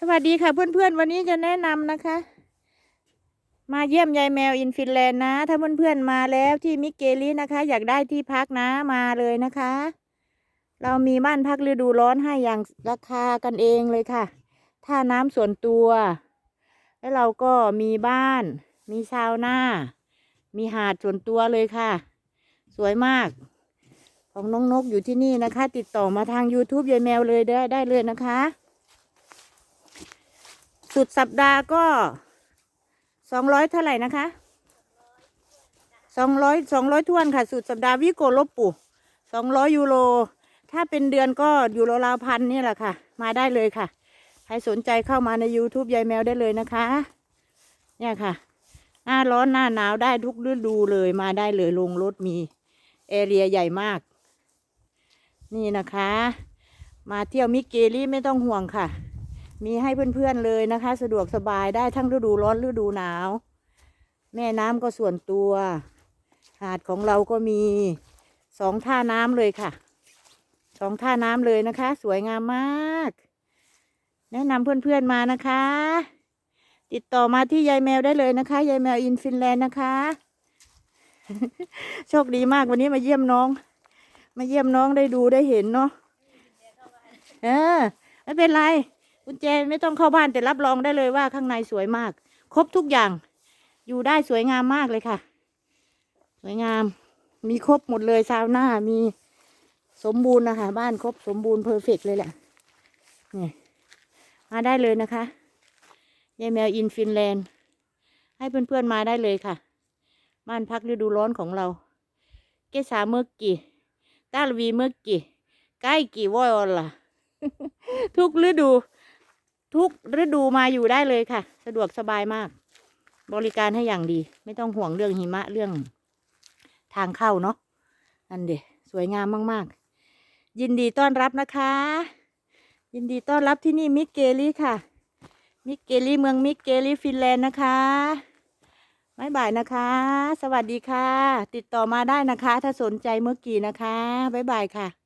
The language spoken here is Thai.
สวัสดีค่ะเพื่อนๆ วันนี้จะแนะนำนะคะ มาเยี่ยมยายแมวอินฟินแลนด์นะ ถ้าเพื่อนๆมาแล้วที่มิกเกลีนะคะ อยากได้ที่พักนะมาเลยนะคะ เรามีบ้านพักฤดูร้อนให้อย่างราคากันเองเลยค่ะท่าน้ำส่วนตัว แล้วเราก็มีบ้าน มีซาวนามีหาดส่วนตัวเลยค่ะ สวยมาก ของน้องนกอยู่ที่นี่นะคะ ติดต่อมาทาง YouTube ยายแมวเลยได้ได้เลยนะคะ สุดสัปดาห์ก็สองร้อยเท่าไหร่นะคะสองร้อยสองร้อยทวนค่ะ สุดสัปดาห์วิโกลบปูสองร้อยยูโร ถ้าเป็นเดือนก็ยูโราวพันนี่แหละค่ะ มาได้เลยค่ะ ใครสนใจเข้ามาใน YouTube ยายแมวได้เลยนะคะ เนี่ยค่ะ หน้าร้อนหน้าหนาวได้ทุกฤดูเลยมาได้เลยลงรถมีเอเรียใหญ่มาก นี่นะคะ มาเที่ยวมิกเกลี่ไม่ต้องห่วงค่ะ มีให้เพื่อนๆเลยนะคะ สะดวกสบายได้ทั้งฤดูร้อนฤดูหนาว แม่น้ำก็ส่วนตัว หาดของเราก็มีสองท่าน้ำเลยค่ะสองท่าน้ำเลยนะคะ สวยงามมาก แนะนำเพื่อนๆมานะคะ ติดต่อมาที่ยายแมวได้เลยนะคะ ยายแมวอินฟินแลนด์นะคะ โชคดีมากวันนี้มาเยี่ยมน้อง มาเยี่ยมน้องได้ดูได้เห็นเนาะเออไม่เป็นไร กุญแจไม่ต้องเข้าบ้านแต่รับรองได้เลยว่าข้างในสวยมาก ครบทุกอย่าง อยู่ได้สวยงามมากเลยค่ะ สวยงาม มีครบหมดเลยซาวน่ามีสมบูรณ์นะคะ บ้านครบสมบูรณ์เพอร์เฟกเลยแหละนี่มาได้เลยนะคะยายแมวอินฟินแลนด์ ให้เพื่อนๆมาได้เลยค่ะ บ้านพักฤดูร้อนของเรา เกษาเมื่อกี่ตาลวีเมื่อกี่ใกล้กี่วอยล่ะ ทุกฤดู ทุกฤดูมาอยู่ได้เลยค่ะ สะดวกสบายมาก บริการให้อย่างดี ไม่ต้องห่วงเรื่องหิมะเรื่อง ทางเข้าเนาะนั่นเดสวยงามมาก ๆ ยินดีต้อนรับนะคะ ยินดีต้อนรับที่นี่มิกเกลี่ค่ะ มิกเกลี่เมืองมิกเกลี่ฟินแลนด์นะคะบ๊ายบายนะคะ สวัสดีค่ะ ติดต่อมาได้นะคะ ถ้าสนใจเมื่อกี้นะคะ บ๊ายบายค่ะ